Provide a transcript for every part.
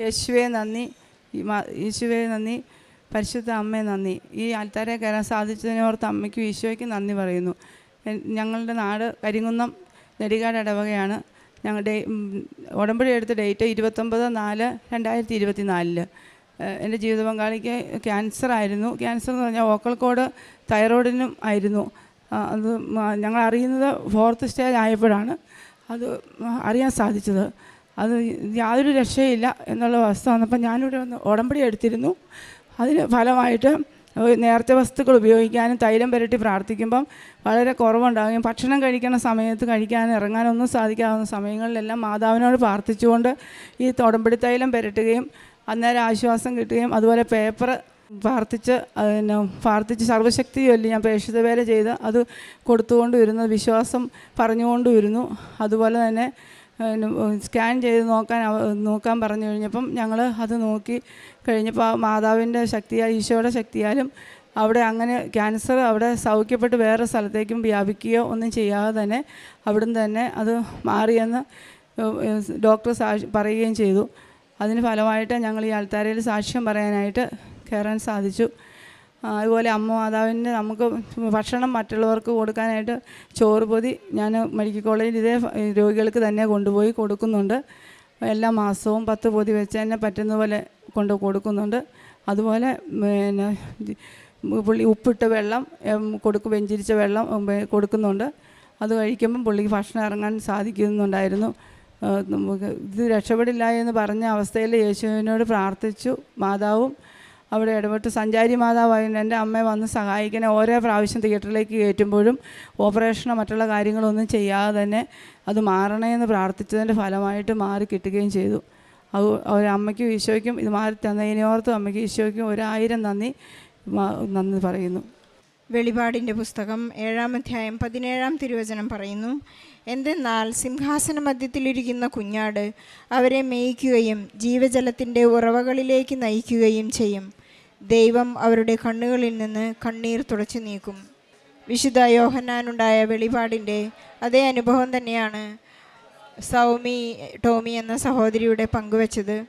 യേശുവെ നന്ദി. യേശുവെ നന്ദി. പരിശുദ്ധ അമ്മയെ നന്ദി. ഈ ആൽത്താരെ കയറാൻ സാധിച്ചതിനോർത്ത് അമ്മയ്ക്കും ഈശോയ്ക്കും നന്ദി പറയുന്നു. ഞങ്ങളുടെ നാട് കരിങ്കുന്നം നെടികാട് ഇടവകയാണ് ഞങ്ങളുടെ ഉടമ്പടി എടുത്ത ഡേറ്റ് ഇരുപത്തൊമ്പത് നാല് രണ്ടായിരത്തി ഇരുപത്തി നാലിൽ എന്റെ ജീവിത പങ്കാളിക്ക് ക്യാൻസർ ആയിരുന്നു. ക്യാൻസർ എന്ന് പറഞ്ഞാൽ കോഡ് തൈറോയിഡിനും ആയിരുന്നു. അത് ഞങ്ങൾ അറിയുന്നത് ഫോർത്ത് സ്റ്റേജ് ആയപ്പോഴാണ് അത് അറിയാൻ സാധിച്ചത്. അത് യാതൊരു രക്ഷയില്ല എന്നുള്ള അവസ്ഥ വന്നപ്പോൾ ഞാനിവിടെ ഒന്ന് ഉടമ്പടി എടുത്തിരുന്നു. അതിന് ഫലമായിട്ട് നേരത്തെ വസ്തുക്കൾ ഉപയോഗിക്കാനും തൈലം പുരട്ടി പ്രാർത്ഥിക്കുമ്പം വളരെ കുറവുണ്ടാകും ഭക്ഷണം കഴിക്കുന്ന സമയത്ത് കഴിക്കാനും ഇറങ്ങാനൊന്നും സാധിക്കാവുന്ന സമയങ്ങളിലെല്ലാം മാതാവിനോട് പ്രാർത്ഥിച്ചുകൊണ്ട് ഈ ഉടമ്പടി തൈലം പുരട്ടുകയും അന്നേരം ആശ്വാസം കിട്ടുകയും അതുപോലെ പേപ്പർ പ്രാർത്ഥിച്ച് പിന്നെ പ്രാർത്ഥിച്ച് സർവശക്തി ചൊല്ലി ഞാൻ പ്രേക്ഷിത വേല ചെയ്ത് അത് കൊടുത്തുകൊണ്ട് വരുന്നു വിശ്വാസം പറഞ്ഞുകൊണ്ട് വരുന്നു അതുപോലെ തന്നെ സ്കാൻ ചെയ്ത് നോക്കാൻ നോക്കാൻ പറഞ്ഞു കഴിഞ്ഞപ്പം ഞങ്ങൾ അത് നോക്കി കഴിഞ്ഞപ്പോൾ മാതാവിന്റെ ശക്തിയാൽ ഈശോയുടെ ശക്തിയാലും അവിടെ അങ്ങനെ ക്യാൻസർ അവിടെ സൗഖ്യപ്പെട്ട് വേറെ സ്ഥലത്തേക്കും വ്യാപിക്കുകയോ ഒന്നും ചെയ്യാതെ തന്നെ അവിടുന്ന് തന്നെ അത് മാറിയെന്ന് ഡോക്ടർ സാക്ഷി പറയുകയും ചെയ്തു. അതിന് ഫലമായിട്ട് ഞങ്ങൾ ഈ ആൾത്താരയിൽ സാക്ഷ്യം പറയാനായിട്ട് കയറാൻ സാധിച്ചു. അതുപോലെ അമ്മ മാതാവിന്റെ നമുക്ക് ഭക്ഷണം മറ്റുള്ളവർക്ക് കൊടുക്കാനായിട്ട് ചോറ് പൊതി ഞാൻ മെഡിക്കൽ കോളേജിൽ ഇതേ രോഗികൾക്ക് തന്നെ കൊണ്ടുപോയി കൊടുക്കുന്നുണ്ട്. എല്ലാ മാസവും പത്ത് പൊതി വെച്ച് തന്നെ പറ്റുന്ന പോലെ കൊണ്ട് കൊടുക്കുന്നുണ്ട്. അതുപോലെ പിന്നെ പുള്ളി ഉപ്പിട്ട വെള്ളം കൊടുക്ക് വെഞ്ചിരിച്ച വെള്ളം കൊടുക്കുന്നുണ്ട്. അത് കഴിക്കുമ്പം പുള്ളിക്ക് ഭക്ഷണം ഇറങ്ങാൻ സാധിക്കുന്നുണ്ടായിരുന്നു. നമുക്ക് ഇത് രക്ഷപ്പെടില്ല എന്ന് പറഞ്ഞ അവസ്ഥയിൽ യേശുവിനോട് പ്രാർത്ഥിച്ചു. മാതാവും അവിടെ ഇടപെട്ട് സഞ്ചാരി മാതാവായിരുന്നു എന്റെ അമ്മ വന്ന് സഹായിക്കണേ. ഓരോ പ്രാവശ്യം തിയേറ്ററിലേക്ക് കയറ്റുമ്പോഴും ഓപ്പറേഷനോ മറ്റുള്ള കാര്യങ്ങളൊന്നും ചെയ്യാതെ തന്നെ അത് മാറണേ എന്ന് പ്രാർത്ഥിച്ചതിന്റെ ഫലമായിട്ട് മാറി കിട്ടുകയും ചെയ്തു. അത് ഒരമ്മയ്ക്കും ഈശോയ്ക്കും ഇത് മാറി തന്നതിനോർത്തും അമ്മയ്ക്കും ഈശോയ്ക്കും ഒരായിരം നന്ദി നന്ദി പറയുന്നു. വെളിപാടിന്റെ പുസ്തകം ഏഴാം അധ്യായം പതിനേഴാം തിരുവചനം പറയുന്നു എന്തെന്നാൽ സിംഹാസന മധ്യത്തിലിരിക്കുന്ന കുഞ്ഞാട് അവരെ മേയ്ക്കുകയും ജീവജലത്തിന്റെ ഉറവകളിലേക്ക് നയിക്കുകയും ചെയ്യും. ദൈവം അവരുടെ കണ്ണുകളിൽ നിന്ന് കണ്ണീർ തുടച്ചു നീക്കും. വിശുദ്ധ യോഹന്നാനുണ്ടായ വെളിപാടിന്റെ അതേ അനുഭവം തന്നെയാണ് സൗമി ടോമി എന്ന സഹോദരിയുടെ പങ്കുവച്ചത്.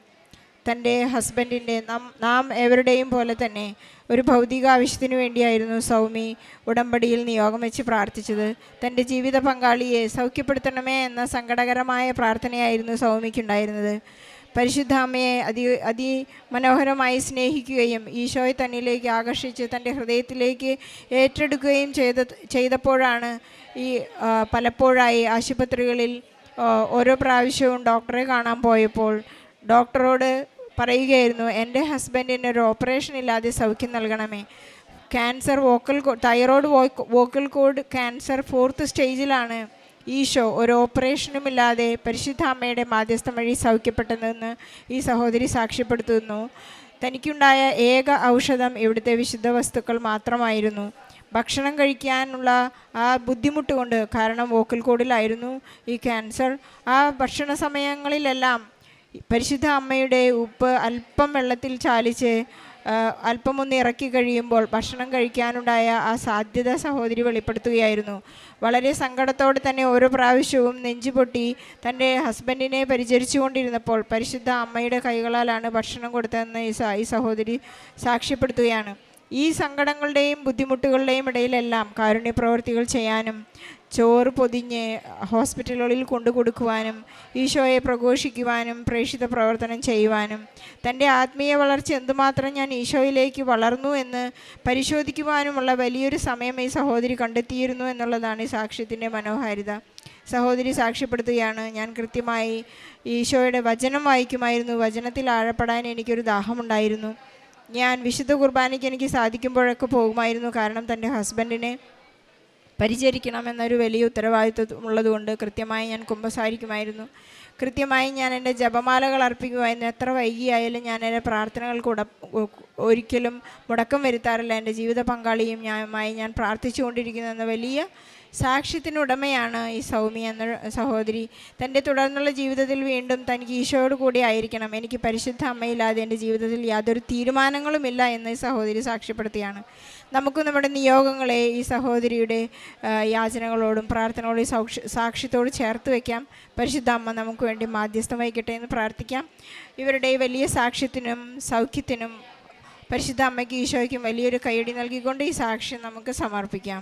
തന്റെ ഹസ്ബൻഡിന്റെ നാം നാം എവരുടെയും പോലെ തന്നെ ഒരു ഭൗതിക വേണ്ടിയായിരുന്നു സൗമി ഉടമ്പടിയിൽ നിയോഗം വെച്ച് പ്രാർത്ഥിച്ചത്. തന്റെ ജീവിത പങ്കാളിയെ സൗഖ്യപ്പെടുത്തണമേ എന്ന സങ്കടകരമായ പ്രാർത്ഥനയായിരുന്നു സൗമിക്കുണ്ടായിരുന്നത്. പരിശുദ്ധ അമ്മയെ അതി അതിമനോഹരമായി സ്നേഹിക്കുകയും ഈശോയെ തന്നിലേക്ക് ആകർഷിച്ച് തന്റെ ഹൃദയത്തിലേക്ക് ഏറ്റെടുക്കുകയും ചെയ്ത ചെയ്തപ്പോഴാണ് ഈ പലപ്പോഴായി ആശുപത്രികളിൽ ഓരോ പ്രാവശ്യവും ഡോക്ടറെ കാണാൻ പോയപ്പോൾ ഡോക്ടറോട് പറയുകയായിരുന്നു എന്റെ ഹസ്ബൻഡിന് ഒരു ഓപ്പറേഷൻ ഇല്ലാതെ സൗഖ്യം നൽകണമേ. Cancer vocal thyroid vocal cord cancer fourth സ്റ്റേജിലാണ്. ഈശോ ഒരു ഓപ്പറേഷനും ഇല്ലാതെ പരിശുദ്ധ അമ്മയുടെ മാധ്യസ്ഥം വഴി സൗഖ്യപ്പെട്ടതെന്ന് ഈ സഹോദരി സാക്ഷ്യപ്പെടുത്തുന്നു. തനിക്കുണ്ടായ ഏക ഔഷധം ഇവിടുത്തെ വിശുദ്ധ വസ്തുക്കൾ മാത്രമായിരുന്നു. ഭക്ഷണം കഴിക്കാനുള്ള ആ ബുദ്ധിമുട്ട് കൊണ്ട് കാരണം വോക്കൽ കോഡിലായിരുന്നു ഈ ക്യാൻസർ. ആ ഭക്ഷണ സമയങ്ങളിലെല്ലാം പരിശുദ്ധ അമ്മയുടെ ഉപ്പ് അല്പം വെള്ളത്തിൽ ചാലിച്ച് ആ, അല്പം ഒന്ന് ഇറക്കി കഴിയുമ്പോൾ ഭക്ഷണം കഴിക്കാനുണ്ടായ ആ സാധ്യത സഹോദരി വെളിപ്പെടുത്തുകയായിരുന്നു. വളരെ സങ്കടത്തോടെ തന്നെ ഓരോ പ്രാവശ്യവും നെഞ്ചുപൊട്ടി തന്റെ ഹസ്ബൻഡിനെ പരിചരിച്ചുകൊണ്ടിരുന്നപ്പോൾ പരിശുദ്ധ അമ്മയുടെ കൈകളാലാണ് ഭക്ഷണം കൊടുത്തതെന്ന് ഈ സഹോദരി സാക്ഷ്യപ്പെടുത്തുകയാണ്. ഈ സങ്കടങ്ങളുടെയും ബുദ്ധിമുട്ടുകളുടെയും ഇടയിലെല്ലാം കാരുണ്യപ്രവർത്തികൾ ചെയ്യാനും ചോറ് പൊതിഞ്ഞ് ഹോസ്പിറ്റലുകളിൽ കൊണ്ടു കൊടുക്കുവാനും ഈശോയെ പ്രഘോഷിക്കുവാനും പ്രേക്ഷിത പ്രവർത്തനം ചെയ്യുവാനും തന്റെ ആത്മീയ വളർച്ച എന്തുമാത്രം ഞാൻ ഈശോയിലേക്ക് വളർന്നു എന്ന് പരിശോധിക്കുവാനുമുള്ള വലിയൊരു സമയം ഈ സഹോദരി കണ്ടെത്തിയിരുന്നു എന്നുള്ളതാണ് ഈ സാക്ഷ്യത്തിന്റെ മനോഹാരിത. സഹോദരി സാക്ഷ്യപ്പെടുത്തുകയാണ് ഞാൻ കൃത്യമായി ഈശോയുടെ വചനം വായിക്കുമായിരുന്നു. വചനത്തിൽ ആഴപ്പെടാൻ എനിക്കൊരു ദാഹമുണ്ടായിരുന്നു. ഞാൻ വിശുദ്ധ കുർബാനയ്ക്ക് എനിക്ക് സാധിക്കുമ്പോഴൊക്കെ പോകുമായിരുന്നു കാരണം തന്റെ ഹസ്ബൻഡിനെ പരിചരിക്കണമെന്നൊരു വലിയ ഉത്തരവാദിത്വം ഉള്ളതുകൊണ്ട് കൃത്യമായി ഞാൻ കുമ്പസാരിക്കുമായിരുന്നു. കൃത്യമായി ഞാൻ എന്റെ ജപമാലകൾ അർപ്പിക്കുമായിരുന്നു. എത്ര വൈകിയായാലും ഞാൻ എന്റെ പ്രാർത്ഥനകൾക്ക് ഉട ഒരിക്കലും മുടക്കം വരുത്താറില്ല. എന്റെ ജീവിത പങ്കാളിയും ഞാനുമായി ഞാൻ പ്രാർത്ഥിച്ചുകൊണ്ടിരിക്കുന്ന എന്ന വലിയ സാക്ഷ്യത്തിനുടമയാണ് ഈ സൗമ്യ എന്ന സഹോദരി. തന്റെ തുടർന്നുള്ള ജീവിതത്തിൽ വീണ്ടും തനിക്ക് ഈശോയോട് കൂടി ആയിരിക്കണം. എനിക്ക് പരിശുദ്ധ അമ്മയില്ലാതെ എന്റെ ജീവിതത്തിൽ യാതൊരു തീരുമാനങ്ങളുമില്ല എന്ന് ഈ സഹോദരി സാക്ഷ്യപ്പെടുത്തിയാണ്. നമുക്ക് നമ്മുടെ നിയോഗങ്ങളെ ഈ സഹോദരിയുടെ യാചനകളോടും പ്രാർത്ഥനകളോടും സൗക്ഷി സാക്ഷ്യത്തോട് ചേർത്ത് വയ്ക്കാം പരിശുദ്ധ അമ്മ നമുക്ക് വേണ്ടി മാധ്യസ്ഥം വഹിക്കട്ടെ എന്ന് പ്രാർത്ഥിക്കാം. ഇവരുടെ വലിയ സാക്ഷ്യത്തിനും സൗഖ്യത്തിനും പരിശുദ്ധ അമ്മയ്ക്ക് ഈശോയ്ക്കും വലിയൊരു കൈയടി നൽകിക്കൊണ്ട് ഈ സാക്ഷ്യം നമുക്ക് സമർപ്പിക്കാം.